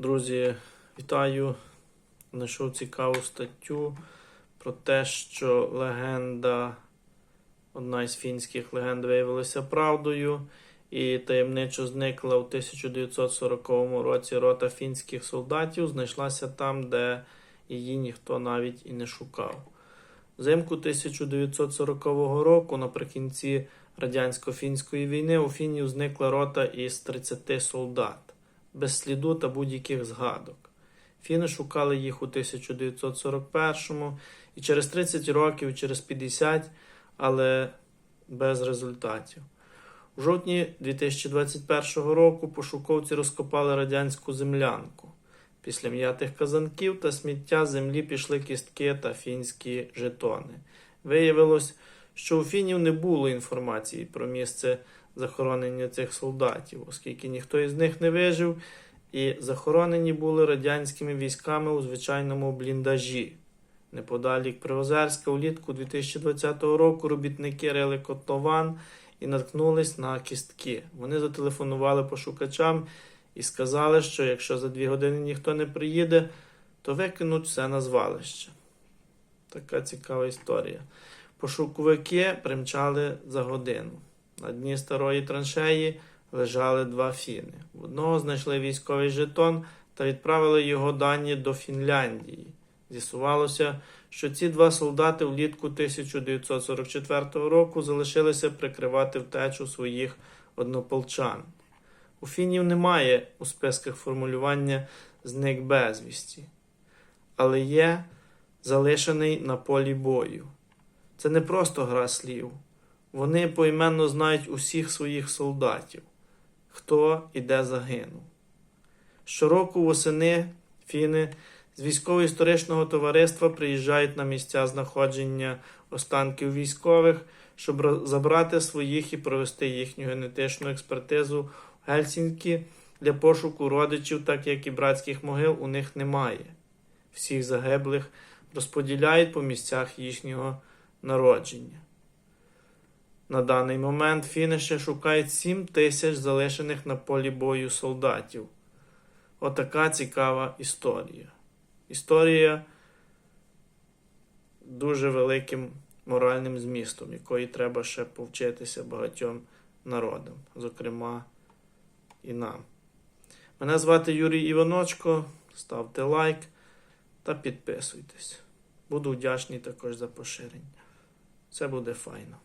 Друзі, вітаю! Знайшов цікаву статтю про те, що легенда, одна із фінських легенд виявилася правдою, і таємничо зникла у 1940 році рота фінських солдатів, знайшлася там, де її ніхто навіть і не шукав. Взимку 1940 року, наприкінці радянсько-фінської війни, у фінів зникла рота із 30 солдат без сліду та будь-яких згадок. Фіни шукали їх у 1941-му і через 30 років, через 50, але без результатів. У жовтні 2021 року пошуковці розкопали радянську землянку. Після м'ятих казанків та сміття землі пішли кістки та фінські жетони. Виявилось, що у фінів не було інформації про місце захоронення цих солдатів, оскільки ніхто із них не вижив, і захоронені були радянськими військами у звичайному бліндажі. Неподалік Приозерська улітку 2020 року робітники рили котлован і наткнулись на кістки. Вони зателефонували пошукачам і сказали, що якщо за дві години ніхто не приїде, то викинуть все на звалище. Така цікава історія. Пошуковики примчали за годину. На дні старої траншеї лежали два фіни. В одного знайшли військовий жетон та відправили його дані до Фінляндії. З'ясувалося, що ці два солдати влітку 1944 року залишилися прикривати втечу своїх однополчан. У фінів немає у списках формулювання зник безвісті, але є залишений на полі бою. Це не просто гра слів. Вони поіменно знають усіх своїх солдатів, хто і де загинув. Щороку восени фіни з військово-історичного товариства приїжджають на місця знаходження останків військових, щоб забрати своїх і провести їхню генетичну експертизу в Гельсінкі для пошуку родичів, так як і братських могил у них немає. Всіх загиблих розподіляють по місцях їхнього народження. На даний момент фіни ще шукають 7 тисяч залишених на полі бою солдатів. Отака цікава історія. Історія дуже великим моральним змістом, якої треба ще повчитися багатьом народам, зокрема і нам. Мене звати Юрій Іваночко. Ставте лайк та підписуйтесь. Буду вдячний також за поширення. Це буде файно.